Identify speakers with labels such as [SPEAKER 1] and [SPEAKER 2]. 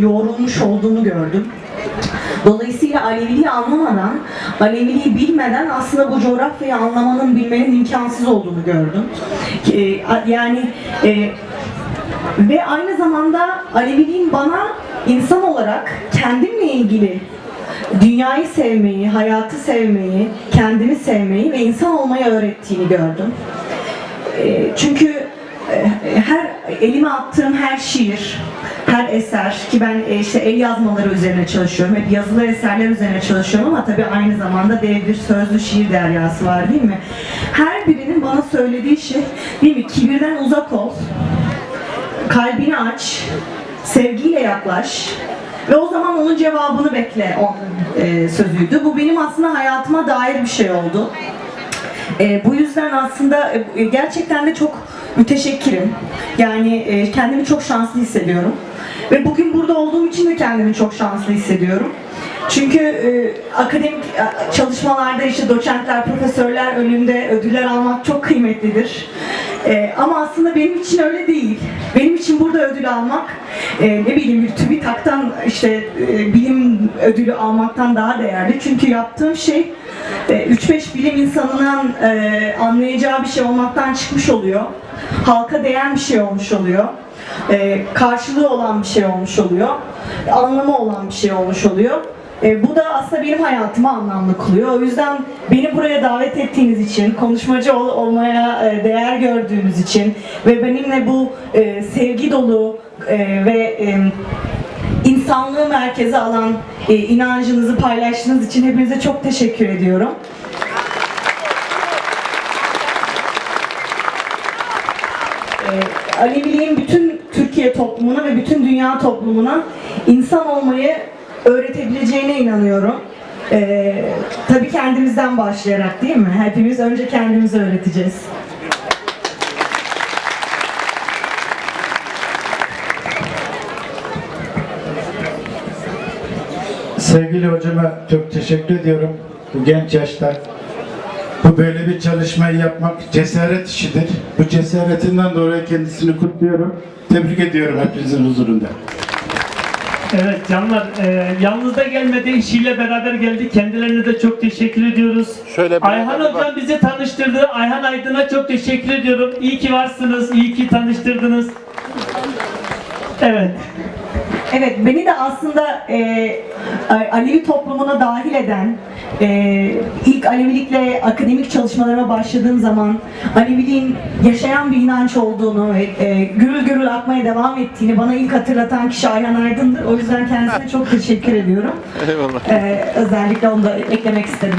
[SPEAKER 1] yoğrulmuş olduğunu gördüm. Dolayısıyla Aleviliği anlamadan, Aleviliği bilmeden aslında bu coğrafyayı anlamanın, bilmenin imkansız olduğunu gördüm. E, Yani e, ve aynı zamanda Aleviliğin bana insan olarak kendimle ilgili dünyayı sevmeyi, hayatı sevmeyi, kendimi sevmeyi ve insan olmayı öğrettiğini gördüm. E, Çünkü e, her elime attığım her şiir, her eser ki ben e, işte el yazmaları üzerine çalışıyorum. Hep yazılı eserler üzerine çalışıyorum ama tabii aynı zamanda dev bir sözlü şiir deryası var değil mi? Her birinin bana söylediği şey değil mi? Kibirden uzak ol. Kalbini aç. Sevgiyle yaklaş. Ve o zaman onun cevabını bekle o e, sözüydü. Bu benim aslında hayatıma dair bir şey oldu. E, bu yüzden aslında e, gerçekten de çok müteşekkirim. Yani e, kendimi çok şanslı hissediyorum. Ve bugün burada olduğum için de kendimi çok şanslı hissediyorum. Çünkü e, akademik e, çalışmalarda işte doçentler, profesörler önünde ödüller almak çok kıymetlidir. E, ama aslında benim için öyle değil. Benim için burada ödül almak, e, ne bileyim bir TÜBİTAK'tan işte e, bilim ödülü almaktan daha değerli. Çünkü yaptığım şey e, 3-5 bilim insanının e, anlayacağı bir şey olmaktan çıkmış oluyor. Halka değen bir şey olmuş oluyor. E, karşılığı olan bir şey olmuş oluyor. Anlamı olan bir şey olmuş oluyor. E, bu da aslında benim hayatımı anlamlı kılıyor. O yüzden beni buraya davet ettiğiniz için, konuşmacı ol- olmaya e, değer gördüğünüz için ve benimle bu e, sevgi dolu e, ve e, insanlığı merkeze alan e, inancınızı paylaştığınız için hepinize çok teşekkür ediyorum. E, Aleviliğin bütün Türkiye toplumuna ve bütün dünya toplumuna insan olmayı öğretebileceğine inanıyorum. E, tabii kendimizden başlayarak değil mi? Hepimiz önce kendimizi öğreteceğiz.
[SPEAKER 2] Sevgili hocama çok teşekkür ediyorum. Bu genç yaşta bu böyle bir çalışmayı yapmak cesaret işidir. Bu cesaretinden dolayı kendisini kutluyorum. Tebrik ediyorum hepinizin huzurunda.
[SPEAKER 3] Evet canlar, e, yalnız da gelmedi, işiyle beraber geldi. Kendilerine de çok teşekkür ediyoruz.
[SPEAKER 4] Şöyle bir
[SPEAKER 3] Ayhan Hocam bizi tanıştırdı. Ayhan Aydın'a çok teşekkür ediyorum. İyi ki varsınız, iyi ki tanıştırdınız. Evet.
[SPEAKER 1] Evet, beni de aslında e, Alevi toplumuna dahil eden, e, ilk Alevilikle akademik çalışmalarıma başladığım zaman Aleviliğin yaşayan bir inanç olduğunu ve e, gürül gürül akmaya devam ettiğini bana ilk hatırlatan kişi Ayhan Aydın'dır. O yüzden kendisine çok teşekkür ediyorum.
[SPEAKER 4] Eyvallah.
[SPEAKER 1] E, özellikle onu da eklemek istedim.